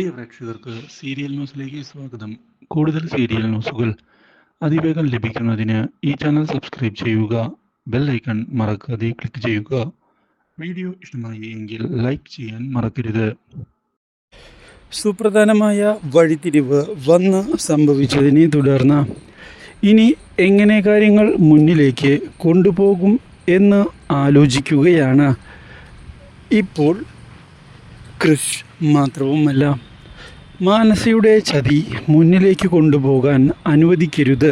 പ്രിയ പ്രേക്ഷകർക്ക് സീരിയൽ ന്യൂസിലേക്ക് സ്വാഗതം. കൂടുതൽ സീരിയൽ ന്യൂസുകൾ അതിവേഗം ലഭിക്കുന്നതിന് ഈ ചാനൽ സബ്സ്ക്രൈബ് ചെയ്യുക ബെൽ ഐക്കൺ മറക്കാതെ ക്ലിക്ക് ചെയ്യുക. വീഡിയോ ഇഷ്ടമായി എങ്കിൽ ലൈക്ക് ചെയ്യാൻ മറക്കരുത്. സുപ്രധാനമായ വഴിത്തിരിവ് വന്ന് സംഭവിച്ചതിനെ തുടർന്ന് ഇനി എങ്ങനെ കാര്യങ്ങൾ മുന്നിലേക്ക് കൊണ്ടുപോകും എന്ന് ആലോചിക്കുകയാണ്. ഇപ്പോൾ കൃഷ് മാത്രവുമല്ല മാനസയുടെ ചതി മുന്നിലേക്ക് കൊണ്ടുപോകാൻ അനുവദിക്കരുത്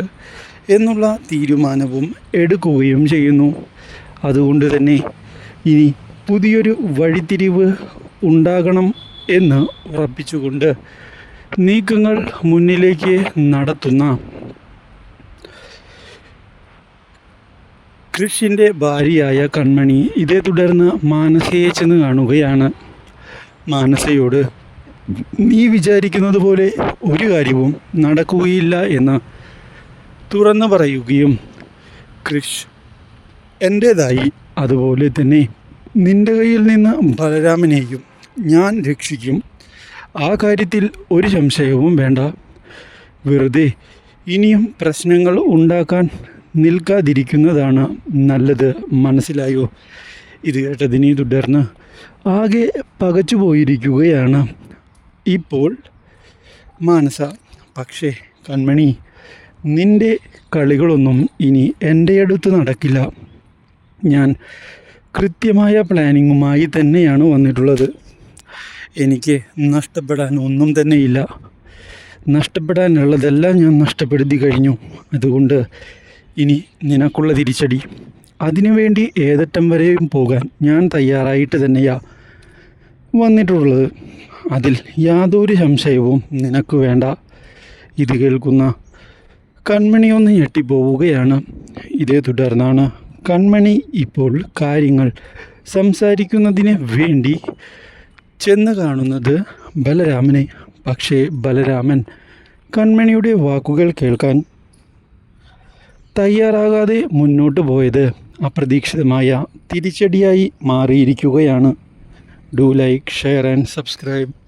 എന്നുള്ള തീരുമാനവും എടുക്കുകയും ചെയ്യുന്നു. അതുകൊണ്ട് തന്നെ ഇനി പുതിയൊരു വഴിത്തിരിവ് ഉണ്ടാകണം എന്ന് ഉറപ്പിച്ചുകൊണ്ട് നീക്കങ്ങൾ മുന്നിലേക്ക് നടത്തുന്ന കൃഷിന്റെ ഭാര്യയായ കൺമണി ഇതേ തുടർന്ന് മാനസയെ ചെന്ന് കാണുകയാണ്. മാനസയോട് നീ വിചാരിക്കുന്നത് പോലെ ഒരു കാര്യവും നടക്കുകയില്ല എന്ന് തുറന്നു പറയുകയും കൃഷ് എന്റേതായി അതുപോലെ തന്നെ നിന്റെ കയ്യിൽ നിന്ന് ബലരാമനെയും ഞാൻ രക്ഷിക്കും. ആ കാര്യത്തിൽ ഒരു സംശയവും വേണ്ട. വെറുതെ ഇനിയും പ്രശ്നങ്ങൾ ഉണ്ടാക്കാൻ നിൽക്കാതിരിക്കുന്നതാണ് നല്ലത്. മനസ്സിലായോ? ഇത് കേട്ടതിനെ തുടർന്ന് ആകെ പകച്ചു പോയിരിക്കുകയാണ് ഇപ്പോൾ മാനസ പക്ഷേ കൺമണി നിന്റെ കളികളൊന്നും ഇനി എന്റെ അടുത്ത് നടക്കില്ല. ഞാൻ കൃത്യമായ പ്ലാനിങ്ങുമായി തന്നെയാണ് വന്നിട്ടുള്ളത്. എനിക്ക് നഷ്ടപ്പെടാൻ ഒന്നും തന്നെയില്ല. നഷ്ടപ്പെടാനുള്ളതെല്ലാം ഞാൻ നഷ്ടപ്പെടുത്തി കഴിഞ്ഞു. അതുകൊണ്ട് ഇനി നിനക്കുള്ള തിരിച്ചടി. അതിനുവേണ്ടി ഏതറ്റം വരെയും പോകാൻ ഞാൻ തയ്യാറായിട്ട് തന്നെയാണ് വന്നിട്ടുള്ളത്. അതിൽ യാതൊരു സംശയവും നിനക്ക് വേണ്ട. ഇത് കേൾക്കുന്ന കൺമണിയൊന്ന് ഞെട്ടിപ്പോവുകയാണ്. ഇതേ തുടർന്നാണ് കൺമണി ഇപ്പോൾ കാര്യങ്ങൾ സംസാരിക്കുന്നതിന് വേണ്ടി ചെന്ന് കാണുന്നത് ബലരാമനെ. പക്ഷേ ബലരാമൻ കൺമണിയുടെ വാക്കുകൾ കേൾക്കാൻ തയ്യാറാകാതെ മുന്നോട്ട് പോയത് അപ്രതീക്ഷിതമായ തിരിച്ചടിയായി മാറിയിരിക്കുകയാണ്. Do like share and subscribe.